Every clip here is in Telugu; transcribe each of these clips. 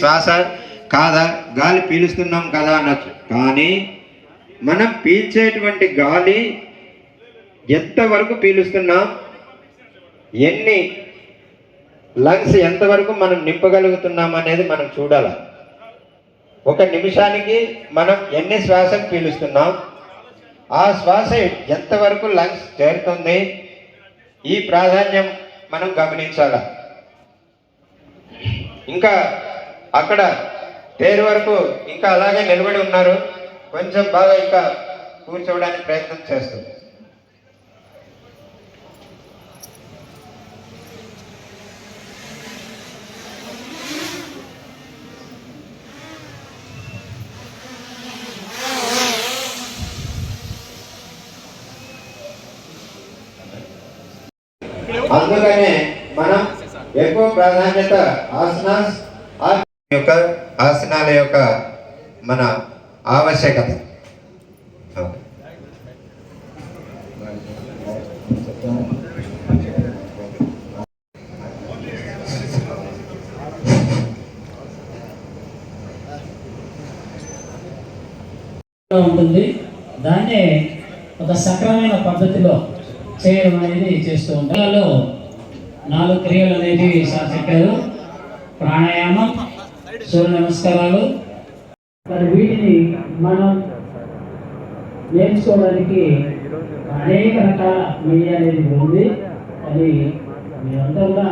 శ్వాస కాదా? గాలి పీలుస్తున్నాం కదా అనొచ్చు. కానీ మనం పీల్చేటువంటి గాలి ఎంతవరకు పీలుస్తున్నాం? ఎన్ని లంగ్స్ ఎంతవరకు మనం నింపగలుగుతున్నాం అనేది మనం చూడాలి. ఒక నిమిషానికి మనం ఎన్ని శ్వాసలు పీలుస్తున్నాం? ఆ శ్వాస ఎంతవరకు లంగ్స్ చేరుతుంది? ఈ ప్రాధాన్యం మనం గమనించాల. ఇంకా అక్కడ పేరు వరకు ఇంకా అలాగే నిలబడి ఉన్నారు. కొంచెం బాగా ఇంకా కూర్చోవడానికి ప్రయత్నం చేస్తుంది. అందుకనే మనం ఎక్కువ ప్రాధాన్యత ఆసనాస్ యొక్క ఆసనాల యొక్క మన ఆవశ్యకత. ఉంటుంది. దాన్నే ఒక సక్రమైన పద్ధతిలో చేయడం అనేది చేస్తూ ఉంటారు నాలుగు క్రియలు అనేది సార్ చెప్పారు. ప్రాణాయామం సూర్య నమస్కారాలు. మరి వీటిని మనం నేర్చుకోవడానికి అనేక రకాల మీడియా అనేది ఉంది. అది మీరంతా కూడా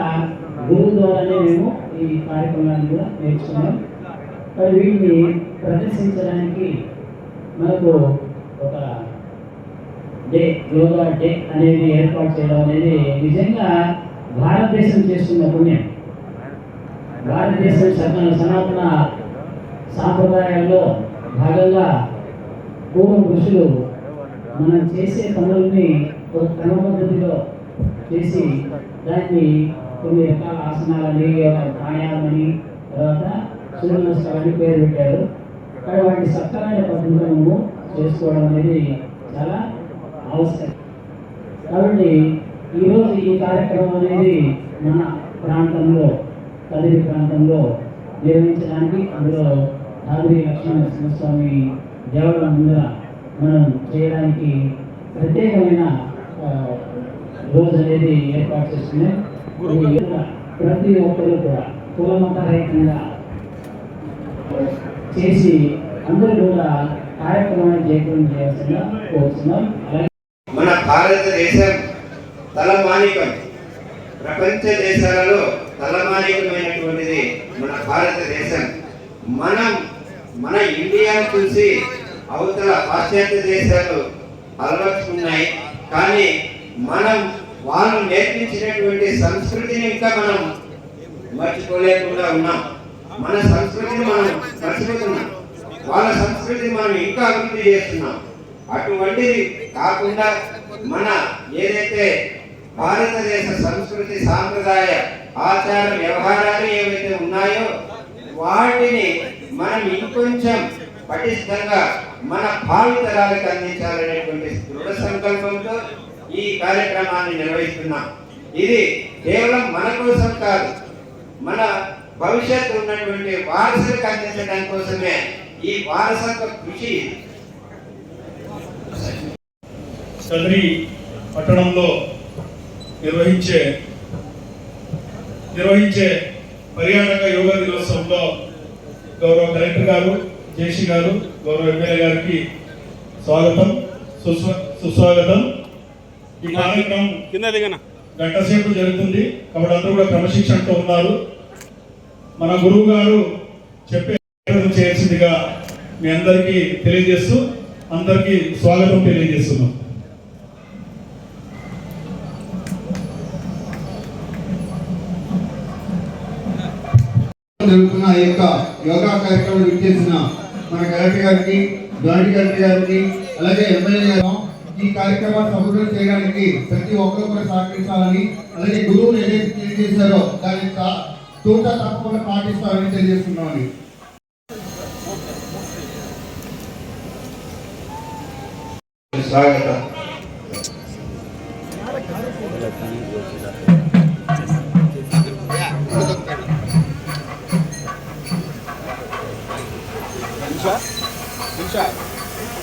గురువు ద్వారానే మేము ఈ కార్యక్రమాన్ని కూడా నేర్చుకున్నాం. మరి వీటిని ప్రదర్శించడానికి మనకు ఒక డే యోగా డే అనేది ఏర్పాటు చేయడం అనేది నిజంగా భారతదేశం చేస్తున్న పుణ్యం. భారతదేశం సనాతన సాంప్రదాయాల్లో భాగంగా పూర్వ ఋషులు మనం చేసే పనుల్ని ఒక క్రమపద్ధతిలో చేసి దాన్ని కొన్ని రకాల ఆసనాలని ప్రాణాయామని తర్వాత సూర్య నమస్కారాన్ని పేరు పెట్టారు. కానీ వాటి సక్రమైన పద్ధతిలో మనము చేసుకోవడం అనేది చాలా అవసరం కాబట్టి ఈరోజు ఈ కార్యక్రమం అనేది మన ప్రాంతంలో కదిరి ప్రాంతంలో నిర్వహించడానికి అందులో ఆదిరి లక్ష్మణ నరసింహస్వామి దేవాలయం ముందర మనం చేయడానికి ప్రత్యేకమైన రోజు అనేది ఏర్పాటు చేస్తున్నాం ఇది ప్రతి ఒక్కరు కూడా కులమతరహితంగా చేసి అందరూ కూడా కార్యక్రమాన్ని జయప్రదం చేయాల్సిందిగా కోరుతున్నాం. మన భారతదేశం తలమానికం. ప్రపంచ దేశాలలో తలమానికమైనటువంటిది మన భారతదేశం. మనం మన ఇండియాను చూసి అవతల పాశ్చాత్య దేశాలు అలవర్చుకున్నాయి. కానీ మనం వాళ్ళు నేర్పించినటువంటి సంస్కృతిని ఇంకా మనం మర్చిపోలేకుండా ఉన్నాం. మన సంస్కృతిని మనం మర్చిపోతున్నాం. వాళ్ళ సంస్కృతిని మనం ఇంకా అభివృద్ధి చేస్తున్నాం. అటువంటిది కాకుండా మన ఏదైతే భారతదేశ సంస్కృతి సాంప్రదాయ ఆచార వ్యవహారాలు ఏవైతే ఉన్నాయో వాటిని మనం ఇంకొంచెం పటిష్టంగా మన భావితరాలకు అందించాలనేటువంటి దృఢ సంకల్పంతో ఈ కార్యక్రమాన్ని నిర్వహిస్తున్నాం ఇది కేవలం మన కోసం కాదు మన భవిష్యత్తు ఉన్నటువంటి వారసులకు అందించడం కోసమే ఈ వారసత్వ కృషి ఇది. పట్టణంలో నిర్వహించే నిర్వహించే పర్యాటక యోగా దినోత్సవంలో గౌరవ కలెక్టర్ గారు జేసీ గారు గౌరవ ఎమ్మెల్యే గారికి స్వాగతం సుస్వా- సుస్వాగతం. ఈ కార్యక్రమం గంట సేపు జరుగుతుంది కాబట్టి అందరూ కూడా క్రమశిక్షణతో ఉన్నారు. మన గురువు గారు చెప్పే చేయాల్సిందిగా మీ అందరికీ తెలియజేస్తూ అందరికీ స్వాగతం తెలియజేస్తున్నాం. ఈ యొక్క యోగా కార్యక్రమం విచ్చేసిన మన కలెక్టర్ గారికి జాయింట్ కలెక్టర్ గారికి అలాగే ఎమ్మెల్యే గారు. ఈ కార్యక్రమాన్ని సఫలం చేయడానికి ప్రతి ఒక్కరు కూడా సహకరించాలని అలాగే గురువులు ఏదైతే తెలియజేశారో దాన్ని తా- తూచా తప్పకుండా పాటిస్తారని తెలియజేస్తున్నామని స్వాగతం.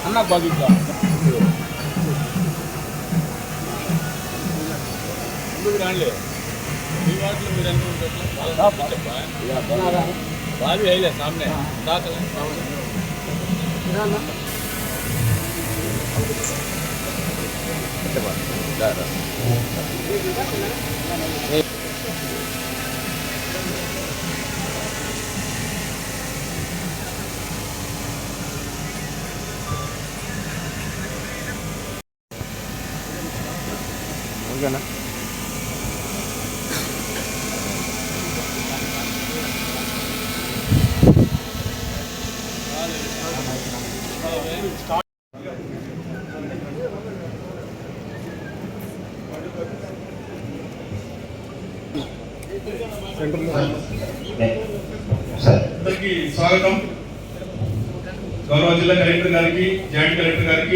అన్న బాగుందా ముందుకు రాండి మీ వాటిలో మీరు ఎంత ఉంటారు బాగా వేయలే సామ్నే దాకలే సార్ అందరికీ స్వాగతం. గౌరవ జిల్లా కలెక్టర్ గారికి జాయింట్ కలెక్టర్ గారికి.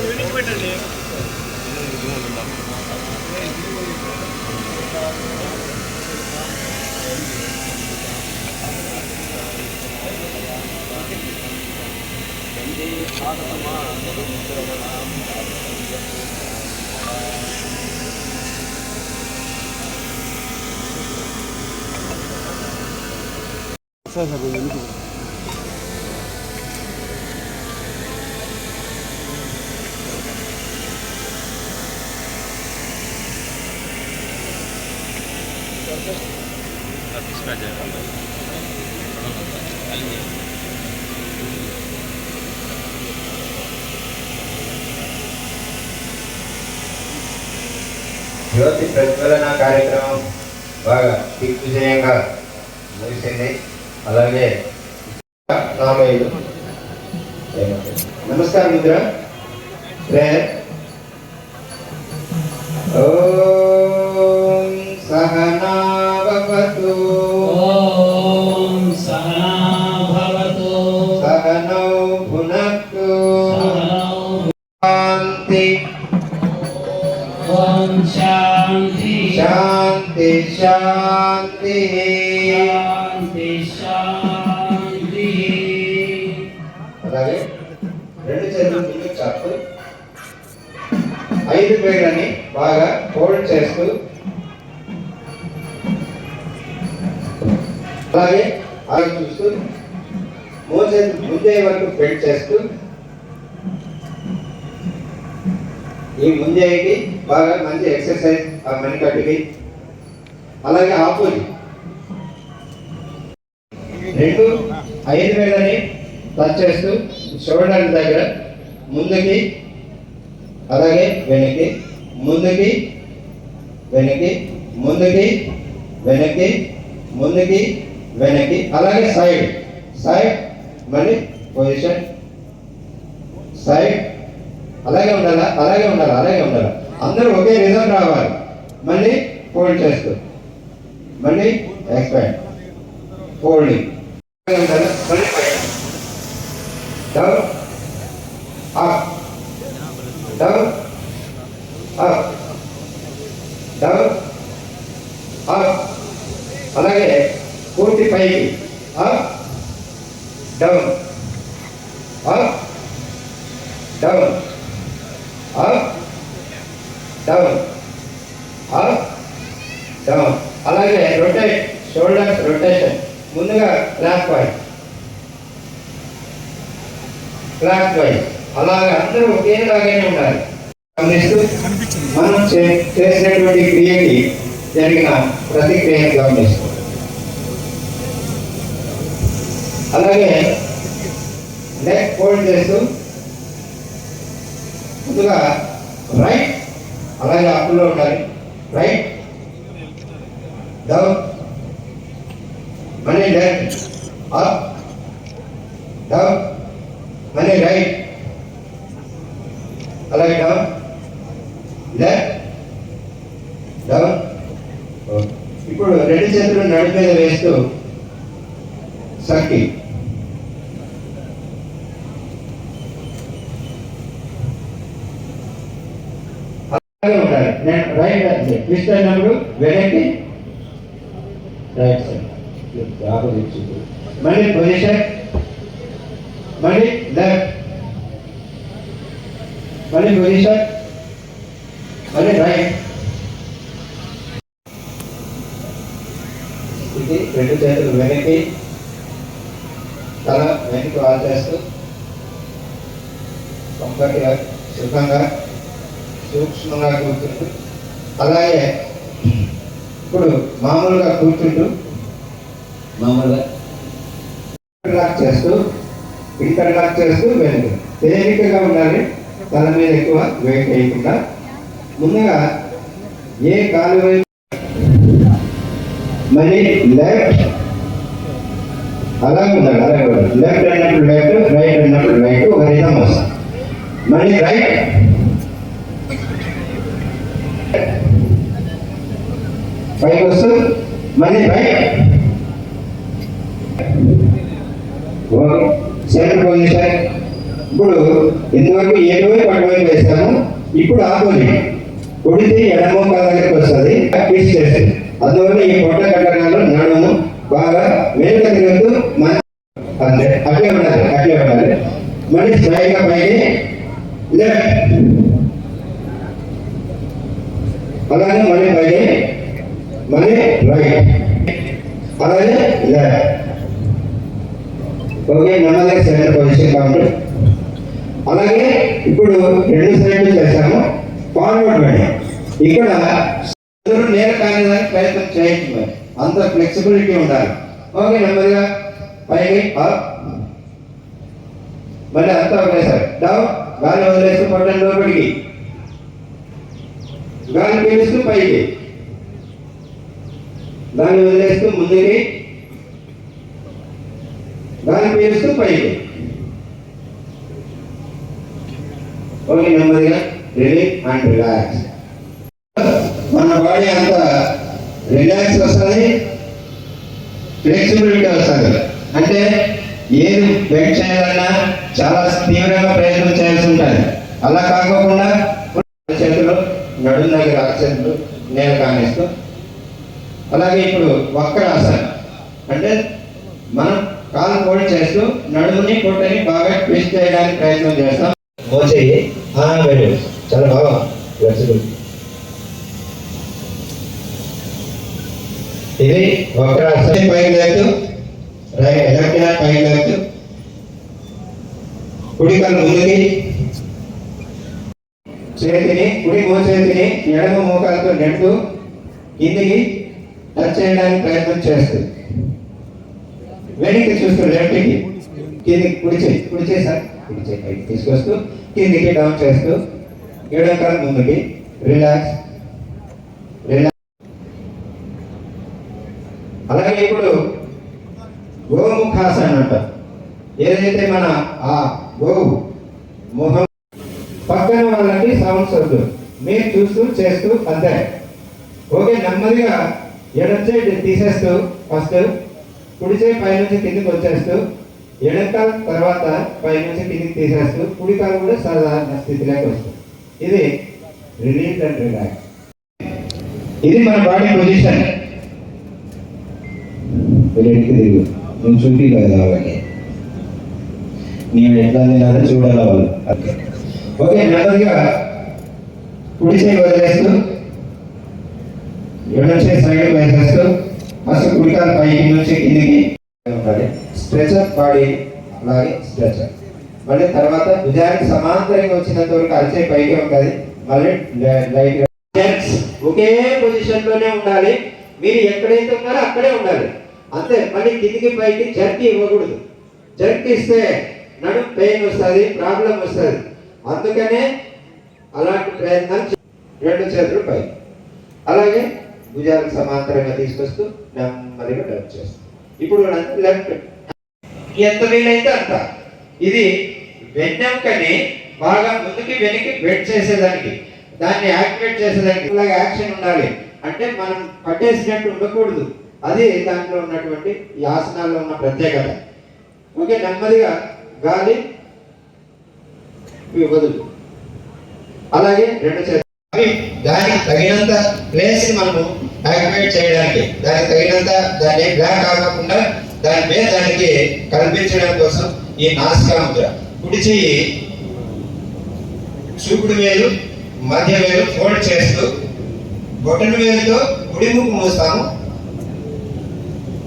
యువతి ప్రతిఫలన కార్యక్రమం బాగా దిగ్విజయంగా ముగిసింది. అలాగే రామయ్యలు. నమస్కారం మిత్ర. ప్రేయర్ రెండు ఐదు వేలని టచ్ చేస్తూ షోల్డర్ దగ్గర ముందుకి అలాగే వెనక్కి ముందుకి వెనక్కి ముందుకి వెనక్కి ముందుకి వెనక్కి అలాగే సైడ్ సైడ్ మళ్ళీ పొజిషన్ సైడ్ అలాగే ఉండాలా అలాగే ఉండాలి అలాగే ఉండాలి. అందరూ ఒకే రిజల్ట్ రావాలి. మళ్ళీ ఫోల్డ్ చేస్తూ మళ్ళీ ఎక్స్పాండ్. ఫోల్డింగ్. మళ్ళీ down up down up down up అలాగే పూర్తి పైకి up down up down up down up down అలాగే రొటేట్ షోల్డర్స్ రొటేషన్ ముందుగా క్లాక్ వైజ్ క్లాక్ వైజ్ అలాగే అందరూ ఒకేలాగానే ఉండాలి. గమనిస్తూ మనం చేసినటువంటి క్రియకి జరిగిన ప్రతిక్రియను గమనిస్తూ. అలాగే లెగ్ ఫోల్డ్ చేస్తూ ముందుగా రైట్ అలాగే అప్పుల్లో ఉండాలి. Right down money left, up, down, money right, అలాగే down, left, down, oh. ఇప్పుడు రెండు చేతులు నడి మీద వేస్తూ సక్కి. అలాగే ఉండాలి. నేను రైట్ ట్విస్ట్ అయినప్పుడు వెనక్కి. రైట్ సైడ్ ఆపోజిట్ మళ్ళీ పొజిషన్ మళ్ళీ లెఫ్ట్ మళ్ళీ పొజిషన్ మళ్ళీ రైట్ ఇది రెండు చేతులు వెనక్కి తల వెనక్కి వాల్ చేస్తూ కంఫర్ట్గా సుఖంగా సూక్ష్మంగా కూర్చుంటూ అలాగే ఇప్పుడు మామూలుగా కూర్చుంటూ మామూలుగా. లాక్ చేస్తూ ఇంటర్లాక్ చేస్తూ వెనుక తేలికగా ఉండాలి. తల మీద ఎక్కువ వెయిట్ వేయకుండా. ముందుగా ఏ కాలు వైపు మళ్ళీ లెఫ్ట్ అలా ఉండాలి అలా ఉండాలి. లెఫ్ట్ అన్నప్పుడు లెఫ్ట్ రైట్ అన్నప్పుడు రైట్ ఒక రిధం వస్తుంది. మళ్ళీ రైట్ పైకి వస్తూ మళ్ళీ రైట్ ఓకే సెకండ్ పొజిషన్ ఇప్పుడు ఇంతవరకు ఏడు వైపు ఎటువైపు అటువైపు వేస్తాము ఇప్పుడు ఆపోజిట్ కొడితే ఎడమ దగ్గరికి వస్తుంది. ట్విస్ట్ చేస్తుంది అందువల్ల ఈ పొట్ట కట్టడాలు నడుము బాగా వెనుక తిరుగుతూ మంచి అంతే. అట్లే ఉండాలి అట్లే ఉండాలి. మళ్ళీ స్ట్రైట్గా పైకి లెఫ్ట్. అలాగే మళ్ళీ పైకి మళ్ళీ రైట్. అలాగే లెఫ్ట్. ఓకే నెమ్మదిగా సిలిండర్ పొజిషన్ కాబట్టి. అలాగే ఇప్పుడు రెండు సైడ్లు చేశాము. ఫార్వర్డ్ మేడం ఇక్కడ ఎదురు నేల కానిదానికి ప్రయత్నం చేయండి. మరి అంత ఫ్లెక్సిబిలిటీ ఉండాలి. ఓకే నెమ్మదిగా. పైకి అప్ మళ్ళీ అంతా ఒకేసారి డౌన్ గాలి వదిలేస్తూ పట్టండి లోపలికి. గాలి పీలుస్తూ పైకి. గాలి వదిలేస్తూ ముందుకి. దాని పీలుస్తూ పైకి ఓకే నెమ్మదిగా రిలీఫ్ అండ్ రిలాక్స్ మన బాడీ అంతా రిలాక్స్ వస్తుంది ఫ్లెక్సిబిలిటీ వస్తుంది. అంటే ఏది బెండ్ చేయాలన్నా చాలా తీవ్రంగా ప్రయత్నం చేయాల్సి ఉంటుంది. అలా కాకోకుండా చేతులు నడుము దగ్గర అరచేతులు నేల కానిస్తూ అలాగే ఇప్పుడు వక్రాసన. అంటే మనం కాలు ఫోల్డ్ చేస్తూ నడుముని పొట్టని బాగా ట్విస్ట్ చేయడానికి ప్రయత్నం చేస్తాం. మోచేయి ఆ చాలా బాగా ఫ్లెక్సిబుల్ ఇది వక్రాసన పైకి లేస్తూ రైట్ లెఫ్ట్ హ్యాండ్ పైకి లేస్తూ కుడి కాలు ముందుకి. చేతిని కుడి మోచేతిని ఎడమ మోకాలతో నెట్టు కిందికి టచ్ చేయడానికి ప్రయత్నం చేస్తుంది. వెనక్కి చూస్తూ లెఫ్ట్కి కిందికి కుడి చేయి కుడి చేయి సార్ కుడి చేయి పైకి తీసుకొస్తూ కిందికి డౌన్ చేస్తూ ఎడమ కాలు ముందుకి రిలాక్స్ రిలాక్స్ అలాగే ఇప్పుడు గోముఖాసన అంట ఏదైతే మన ఆ గోవు మొహం పక్కన వాళ్ళకి సౌండ్స్ వద్దు. మీరు చూస్తూ చేస్తూ అంతే. ఓకే నెమ్మదిగా ఎడం సైడ్ తీసేస్తూ ఫస్ట్ కుడి చేయి పై కిందికి వచ్చేస్తూ ఎడంకాల తర్వాత పైనుంచి కిందికి తీసేస్తూ కుడి కాలు కూడా సాధారణ స్థితిలోకి వస్తుంది. ఇది రిలీఫ్ అండ్ రిలాక్స్ ఇది మన బాడీ పొజిషన్ వెనక్కి తిరుగు. నేను చూపి కదా వాళ్ళకి నేను ఎట్లా తినాలో చూడాలి వాళ్ళు. ఓకే నెమ్మదిగా కుడి చేయి వదిలేస్తూ ఎడమ చేయి సైడ్ వేసేస్తూ ఫస్ట్ కుడికాలు పైకి నుంచి కిందికి ఉండాలి స్ట్రెచర్ బాడీ అలాగే స్ట్రెచర్. మళ్ళీ తర్వాత భుజానికి సమాంతరంగా వచ్చినంత వరకు అరిచే పైకి ఉంటుంది. మళ్ళీ లైట్ ఒకే పొజిషన్లోనే ఉండాలి. మీరు ఎక్కడైతే ఉన్నారో అక్కడే ఉండాలి. అంతే మళ్ళీ కిందికి పైకి జర్కి ఇవ్వకూడదు. జర్క్ ఇస్తే నడుం పెయిన్ వస్తుంది ప్రాబ్లం వస్తుంది. అందుకనే అలాంటి ప్రయత్నం చే- రెండు చేతులు పై అలాగే భుజాలకు సమాంతరంగా తీసుకొస్తూ నెమ్మదిగా డబ్ చేస్తాం. ఇప్పుడు లెఫ్ట్. ఎంత వీలైతే అంత. ఇది వెన్నెంకని బాగా ముందుకి వెనక్కి వెట్ చేసేదానికి. దాన్ని యాక్టివేట్ చేసేదానికి ఇలాగ యాక్షన్ ఉండాలి. అంటే మనం పట్టేసినట్టు ఉండకూడదు. అది దాంట్లో ఉన్నటువంటి ఈ ఆసనాల్లో ఉన్న ప్రత్యేకత. ఓకే నెమ్మదిగా గాలి వదులు అలాగే రెండు చేతులు అవి దానికి తగినంత ప్లేస్ మనము యాక్టివేట్ చేయడానికి దానికి తగినంత దాన్ని బ్లాక్ కాకుండా దాని మీద దానికి కల్పించడం కోసం ఈ నాసికా ముద్ర. కుడి చెయ్యి చూపుడు వేలు మధ్య వేలు ఫోల్డ్ చేస్తూ బొటన వేలుతో కుడి ముక్కు మూస్తాము.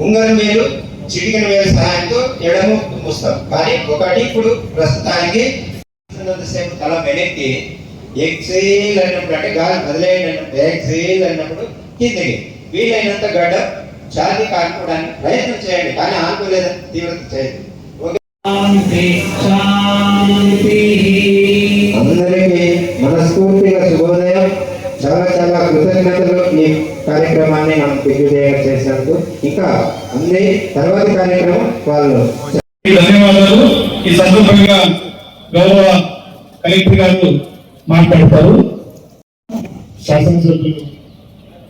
ఉంగరం వేలు చిటికెన వేలు సహాయంతో ఎడమ ముక్కు మూస్తాం కానీ ఒకటి ఇప్పుడు ప్రస్తుతానికి సేపు తల వెనక్కి ఎక్సేల్ అన్నప్పుడు అంటే గాలి వదిలేయనప్పుడు ఎక్సేల్ అన్నప్పుడు కిందకి. వీలైనంత గడ్డ ఛాతి కానుకోవడానికి ప్రయత్నం చేయండి. కానీ ఆనుకోలేదని తీవ్రత చేయండి. ఓకే. శాంతి శాంతి. అందరికీ మనస్ఫూర్తిగా శుభోదయం. చాలా చాలా కృతజ్ఞతలు ఈ కార్యక్రమాన్ని మనం దిగ్విజయం చేసినందుకు. ఇంకా అన్ని తర్వాతి కార్యక్రమం వాళ్ళు. ధన్యవాదాలు. ఈ సందర్భంగా గౌరవ కలెక్టర్ గారు మాట్లాడతారు. శాసనసభ్యులు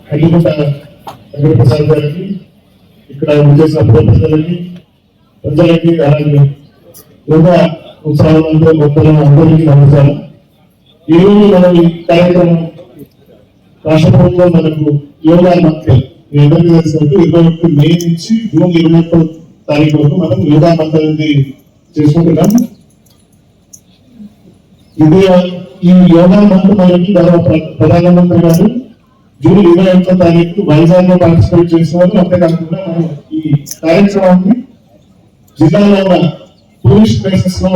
కల్లిగుంట వెంకటప్రసాద్ గారికి ఇక్కడ చేసిన ప్రజలకి ప్రజలకి అలాగే యోగా ఉత్సవాలతో గొప్పల అందరికీ నమస్కారం. ఈరోజు మనం ఈ కార్యక్రమం రాష్ట్ర ప్రభుత్వం మనకు యోగా మంత్రి మీ అందరికీ తెలిసినట్టు ఇరవై ఒకటి మే నుంచి జూన్ ఇరవై ఒక్క తారీఖు వరకు మనం యోగా మంత్రి చేసుకుంటున్నాం. ఇది ఈ యోగా మంత్రి మనకి గౌరవ ప్రధానమంత్రి గారు జూన్ ఇరవై ఐదో తారీఖు వైజాగ్లో పార్టిసిపేట్ చేస్తున్నారు అంతేకాకుండా మనం ఈ కార్యక్రమాన్ని జిల్లాలో ఉన్న టూరిస్ట్ ప్లేసెస్లో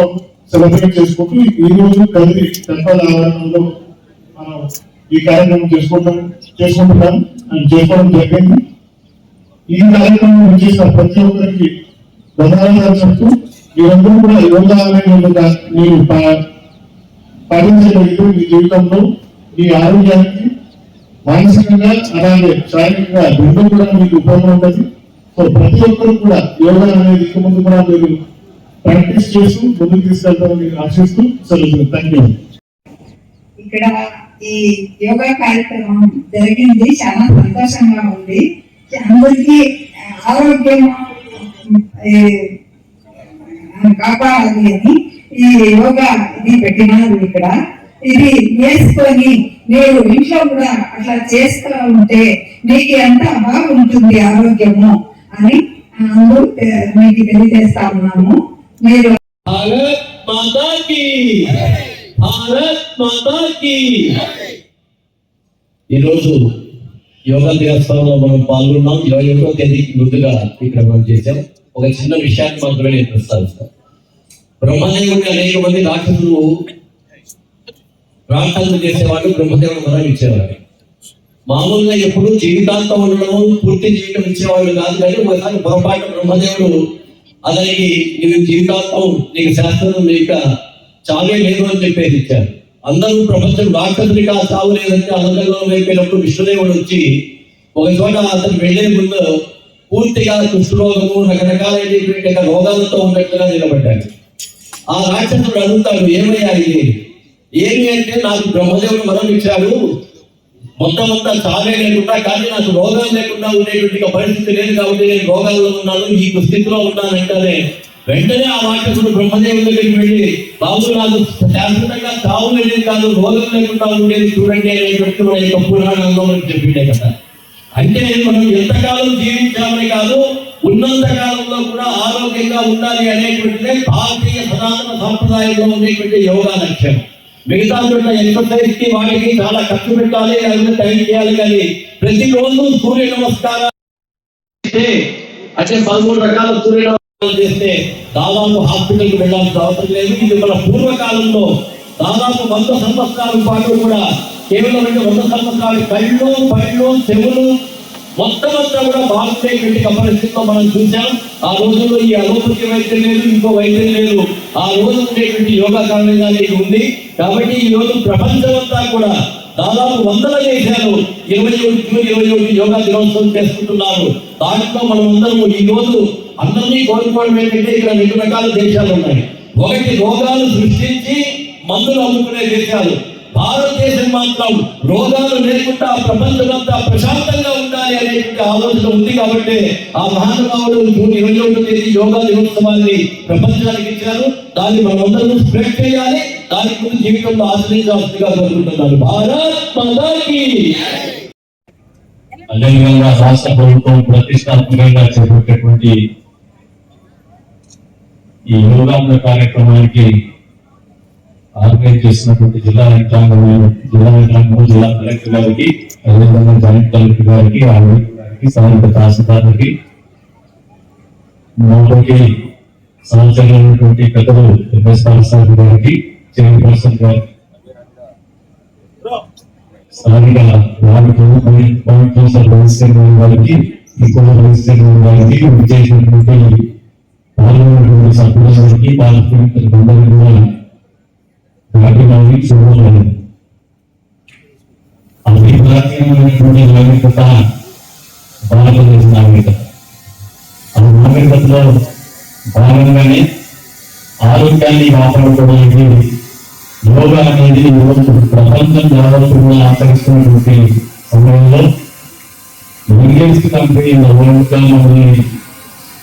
సెలబ్రేట్ చేసుకుంటూ ఈ రోజు కలిసి టెంపల్ ఆవరణలో మనం ఈ కార్యక్రమం చేసుకుంటాం చేసుకుంటున్నాం. అండ్ చేసుకోవడం జరిగింది. ఈ కార్యక్రమం చేసిన ప్రతి ఒక్కరికి ధన్యవాదాలు చెప్తూ మీరందరూ కూడా యోగా అనేది మీరు పా- పాటించగలిగితే మీ జీవితంలో మీ ఆరోగ్యానికి మానసికంగా అలాగే శారీరకంగా రెండు కూడా మీకు ఉపయోగం ఉంటుంది. సో ప్రతి ఒక్కరు కూడా యోగా అనేది ఇక ముందు కూడా మీరు ప్రాక్టీస్ చేస్తూ ముందుకు తీసుకెళ్తామని ఆశిస్తూ సెలవు థ్యాంక్ యూ ఇక్కడ ఈ యోగా కార్యక్రమం జరిగింది. చాలా సంతోషంగా ఉంది. అందరికీ ఆరోగ్యం కాపాడాలి అని ఈ యోగా ఇది పెట్టినారు ఇక్కడ. ఇది వేసుకొని నేను ఇంట్లో కూడా అట్లా చేస్తా ఉంటే నీకు ఎంత బాగుంటుంది ఆరోగ్యము అని మీకు తెలియజేస్తా ఉన్నాము. మీరు ఈరోజు యోగా దినోత్సవంలో మనం పాల్గొన్నాం. ఇరవై ఒకటో తేదీ ముందుగా ఇక్కడ మనం చేసాం ఒక చిన్న విషయాన్ని మాత్రమే నేను ప్రస్తావిస్తాం బ్రహ్మదేవుడికి అనేక మంది రాక్షసులు ప్రార్థనలు చేసేవాళ్ళు బ్రహ్మదేవుడు వరం ఇచ్చేవాడు. మామూలుగా ఎప్పుడు జీవితాంతం ఉండడం పూర్తి జీవితం ఇచ్చేవాళ్ళు కాదు కానీ ఒకసారి పొరపాటు బ్రహ్మదేవుడు అతనికి నీవు జీవితాంతం నీకు శాస్త్రం లేక చావే లేదు అని చెప్పేసి ఇచ్చారు అందరూ ప్రపంచం రాక్షసుడిగా చావు లేదంటే అనంతంలో వైపోయినప్పుడు విష్ణుదేవుడు వచ్చి ఒక చోట అతను వెళ్ళే ముందు పూర్తిగా కుష్ఠరోగము రకరకాలైనటువంటి రోగాలతో ఉన్నట్లుగా నిలబడ్డాడు. ఆ రాక్షసుడు అడుగుతాడు ఏమయ్యా ఇది? ఏమి అంటే నాకు బ్రహ్మదేవుడు వరం ఇచ్చాడు మొత్తం అంతా చావే లేకుండా కానీ నాకు రోగాలు లేకుండా ఉండేటువంటి పరిస్థితి లేదు కాబట్టి నేను రోగాల్లో ఉన్నాను ఈ స్థితిలో ఉన్నానంటేనే వెంటనే ఆ రాక్షసుడు బ్రహ్మదేవుడి దగ్గరికి వెళ్ళి బాబు నాకు శాశ్వతంగా చావు లేదు కాదు రోగం లేకుండా ఉండేది చూడండి అనేటువంటి మన యొక్క పురాణంలో చెప్పిండే కదా. అంటే మనం ఎంతకాలం జీవించామని కాదు ఉన్నంత కాలంలో కూడా ఆరోగ్యంగా ఉండాలి అనేటువంటిదే భారతీయ సనాతన సాంప్రదాయంలో ఉండేటువంటి యోగా లక్ష్యం. మిగతా చోట్ల ఎక్సర్సైజ్ వాటికి చాలా ఖర్చు పెట్టాలి అలాగే టైం చేయాలి కానీ ప్రతిరోజు సూర్య నమస్కారం అంటే పదమూడు రకాల సూర్య నమస్కారాలు చేస్తే దాదాపు హాస్పిటల్కి వెళ్ళాల్సిన అవసరం లేదు. ఇది మన పూర్వకాలంలో దాదాపు వంద సంవత్సరాల పాటు కూడా కేవలం వంద సంవత్సరాలు కళ్ళు పళ్ళు చెవులు మొత్తం అంతా కూడా బాగుండేటువంటి పరిస్థితిలో మనం చూసాం ఆ రోజుల్లో ఈ అలోపతి వైద్యం లేదు ఇంకో వైద్యం లేదు. ఆ రోజు ఉండేటువంటి యోగా కారణంగా ఉంది. కాబట్టి ఈ రోజు ప్రపంచమంతా కూడా దాదాపు వందల దేశాలు ఇరవై ఒకటి జూన్ ఇరవై ఒకటి యోగా దినోత్సవం చేసుకుంటున్నారు. దాంట్లో మనం అందరము ఈ రోజు అందరినీ కోరుకోవడం ఏంటంటే ఇక్కడ రెండు రకాల దేశాలు ఉన్నాయి. ఒకటి రోగాలు సృష్టించి మందులు అమ్ముకునే దేశాలు. భారతదేశం మాత్రం రోగాలు లేకుండా ప్రపంచమంతా ప్రశాంతంగా ఉండాలి అనేటువంటి ఆలోచన ఉంది కాబట్టి ఆ మహానుభావుడు జూన్ ఇరవై ఒకటో తేదీ యోగా దినోత్సవాన్ని ప్రపంచానికి ఇచ్చారు. దాన్ని మనందరం స్ప్రెడ్ చేయాలి. దాని గురించి జీవితంలో ఆశ్రయించాల్సిందిగా కోరుకుంటున్నారు భారత్ మాతాకి! అదేవిధంగా రాష్ట్ర ప్రభుత్వం ప్రతిష్టాత్మకంగా చేపట్టేటువంటి ఈ యోగాంధ్ర కార్యక్రమానికి ఆర్గనైజ్ చేసినటువంటి జిల్లా యంత్రాంగం జిల్లా యంత్రాంగం జిల్లా కలెక్టర్ గారికి అదేవిధంగా జాయింట్ కలెక్టర్ గారికి ఆర్వీ గారికి సంబంధిత తహసీల్దార్కి మాతోటి సంవత్సరమైనటువంటి పెద్దలు ఎంఎస్ సార్ గారికి చైర్పర్సన్ గారికి స్థానిక వార్డు వార్డు కౌన్సిలర్ రజిస్టర్ గారికి ఇంకో రజిస్టర్ గారికి విజయించినటువంటి పాల్గొన్నటువంటి సభ్యులందరికీ పాల్గొన్న అందరికీ కూడా నాటివారి చూడాలి అభిప్రాయమైనటువంటి నాగరికత భారతదేశ నాగరికత ఆ నాగరికతలో భాగంగానే ఆరోగ్యాన్ని కాపాడుకోవడానికి యోగా అనేది ఈరోజు ప్రపంచం జాగ్రత్తగా ఆచరిస్తున్నటువంటి సమయంలో ఇంగ్లీష్ కంపెనీ వరల్డ్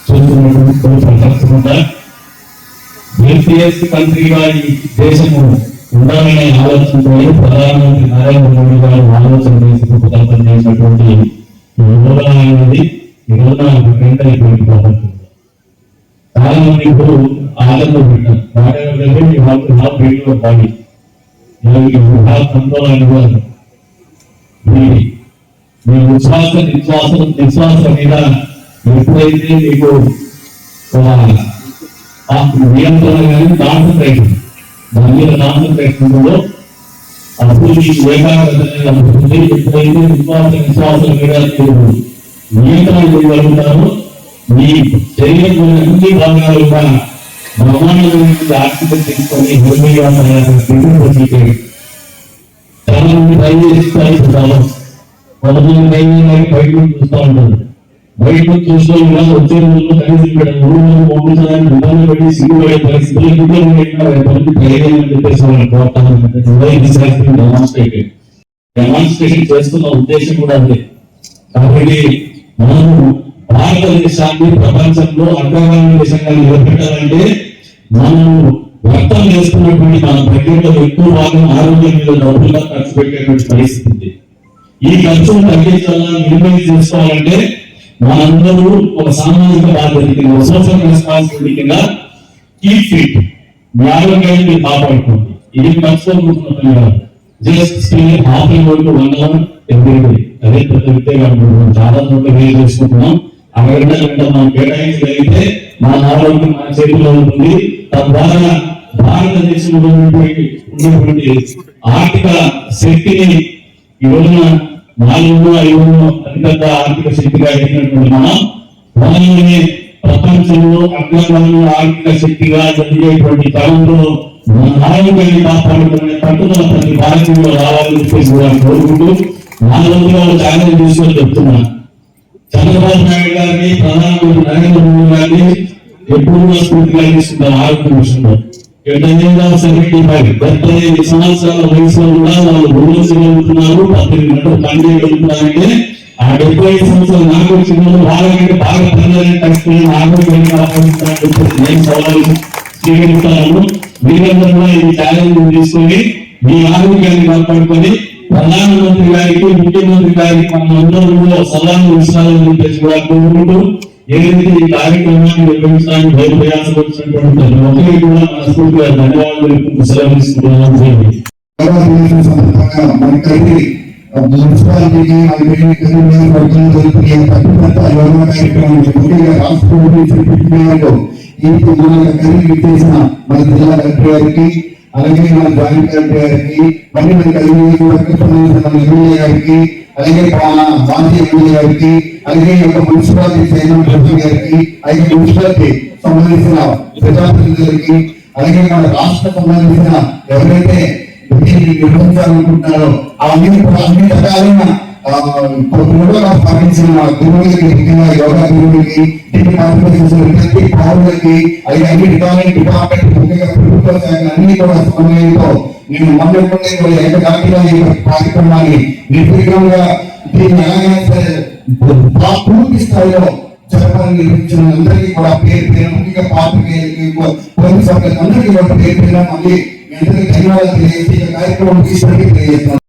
చూస్తున్నటువంటి ప్రదర్శన బీసీఎస్ కంట్రీగా ఈ దేశము ఉండాలనే ఆలోచనతో ప్రధానమంత్రి నరేంద్ర మోడీ గారు ఆలోచన చేసి ప్రదర్శన చేసినటువంటి ఈ అనేది ఈ రోజున కాబట్టి చాలా మంది ఇప్పుడు ఆనందం పెట్టారు. Whatever you body you control మీ విశ్వాస విశ్వాసం మీద ఎప్పుడైతే మీకు నియంత్రణ కానీ కాన్సన్ట్రేషన్ దాని మీద కాన్సన్ట్రేషన్ ఉంటుందో అప్పుడు ఏకాగ్రత అనేది ఎప్పుడైతే విశ్వాస విశ్వాసం మీద నియంత్రణ చేయగలుగుతారో మీ శరీరంలో అన్ని భాగాలు కూడా బ్రహ్మాండమైన ఆర్థిక తీసుకొని హెల్మీగా తయారు చాలా మంది ట్రై చేస్తారు చాలా కొంతమంది ట్రై చేయడానికి బయట చూస్తూ ఉంటారు. బయట నుంచి ఇలా వచ్చే రోజుల్లో కనీసం ఇక్కడ ఊళ్ళో పంపించడానికి ఇబ్బంది సిగ్గుపడే పరిస్థితులు చెప్పేసి కోరుతాను డెమాన్స్ట్రేటెడ్ డెమాన్స్ట్రేషన్ చేస్తున్న ఉద్దేశం కూడా అదే. కాబట్టి మనము భారతదేశాన్ని ప్రపంచంలో అగ్రగామి దేశంగా నిలబెట్టాలంటే మనము వ్యక్తం చేస్తున్నటువంటి మన ప్రజల్లో ఎక్కువ భాగం ఆరోగ్యం మీద డబ్బులుగా ఖర్చు పెట్టేటువంటి పరిస్థితి ఈ ఖర్చును తగ్గించాలని మినిమైజ్ చేసుకోవాలంటే మనందరూ ఒక సామాజిక బాధ్యత కింద సోషల్ రెస్పాన్సిబిలిటీ కింద కీప్ ఫిట్ మీ మీరు కాపాడుకోండి. ఇది ఖర్చుకోకుండా just spend half an hour to one hour everyday అదే పెద్ద విద్యగా మనం చాలా చోట్ల వేలు చేసుకుంటున్నాం. అక్కడ గంట మనం కేటాయించగలిగితే మన ఆరోగ్యం మన చేతిలో ఉంటుంది. తద్వారా భారతదేశంలో ఉన్నటువంటి ఉన్నటువంటి ఆర్థిక శక్తిని ఈ రోజున నాలుగు ఐదు అతిపెద్ద ఆర్థిక శక్తిగా ఎదిగినటువంటి మనం మనల్ని ప్రపంచంలో అగ్రగామి ఆర్థిక శక్తిగా జరిగేటువంటి తరంలో మన ఆరోగ్యాన్ని కాపాడుకునే పట్టుదల ప్రతి భారతీయులు రావాలని చెప్పేసి కూడా కోరుకుంటూ నా వంతుగా ఛాలెంజ్ తీసుకొని చెప్తున్నాను చంద్రబాబు నాయుడు గారిని ప్రధానమంత్రి నరేంద్ర మోడీ గారిని ఎప్పుడు స్ఫూర్తిగా తీసుకుంటాం ఆరోగ్య విషయంలో సెవెంటీ ఫైవ్ డెబ్బై ఐదు సంవత్సరాల వయసులో కూడా వాళ్ళు గురువులుతున్నారు పద్దెనిమిది గంటలు పని చేయగలుగుతున్నారంటే ఆ డెబ్బై ఐదు సంవత్సరాలు నాకు వచ్చిన వాళ్ళకంటే బాగా పనిచేయాలని కష్టమైన ఆరోగ్యాన్ని నేను సవాలు స్వీకరిస్తాను మీరందరూ కూడా ఈ ఛాలెంజ్ తీసుకొని మీ ఆరోగ్యాన్ని కాపాడుకొని ప్రధానమంత్రి గారికి ముఖ్యమంత్రి గారికి సలహాలు విషయాలను చెప్పేసి కూడా కోరుకుంటూ ఏదైతే ఈ కార్యక్రమాన్ని నిర్వహించడానికి బయలుదేరాల్సి వచ్చినటువంటి ప్రతి కూడా మనస్ఫూర్తిగా ధన్యవాదాలు తెలుపుతూ ఈ కలిగి చేసిన మన జిల్లా కలెక్టర్ గారికి అలాగే మన జాయింట్ కలెక్టర్ గారికి మరియు మన కలిగి సంబంధించిన ఎమ్మెల్యే గారికి అలాగే మాజీ ఎమ్మెల్యే గారికి అలాగే ఈ యొక్క మున్సిపాలిటీ చైర్మన్ ప్రధాని గారికి అలాగే మున్సిపాలిటీ సంబంధించిన ప్రజాప్రతినిధులకి అలాగే మన రాష్ట్ర సంబంధించిన ఎవరైతే నిర్వహించాలనుకుంటున్నారో అవన్నీ అన్ని రకాలైన ప్రోగ్రామ్ పాటించిన గురువులకి ముఖ్యంగా యోగా గురువులకి ప్రతి పౌరులకి అన్ని డిపార్ట్మెంట్ డిపార్ట్మెంట్ ముఖ్యంగా ప్రభుత్వ శాఖ అన్ని కూడా సమన్వయంతో నేను మొన్నటి ఏకదాటిగా ఈ కార్యక్రమాన్ని నిర్విఘ్నంగా దీన్ని ఎలాగైనా సరే పూర్తి స్థాయిలో జరపాలని అందరికీ కూడా పేరు పేరు ముఖ్యంగా పాత్రికేయులకి అందరికీ కూడా పేరు పేరు మళ్ళీ ధన్యవాదాలు తెలియజేసి కార్యక్రమం తీసుకుని తెలియజేస్తున్నాను.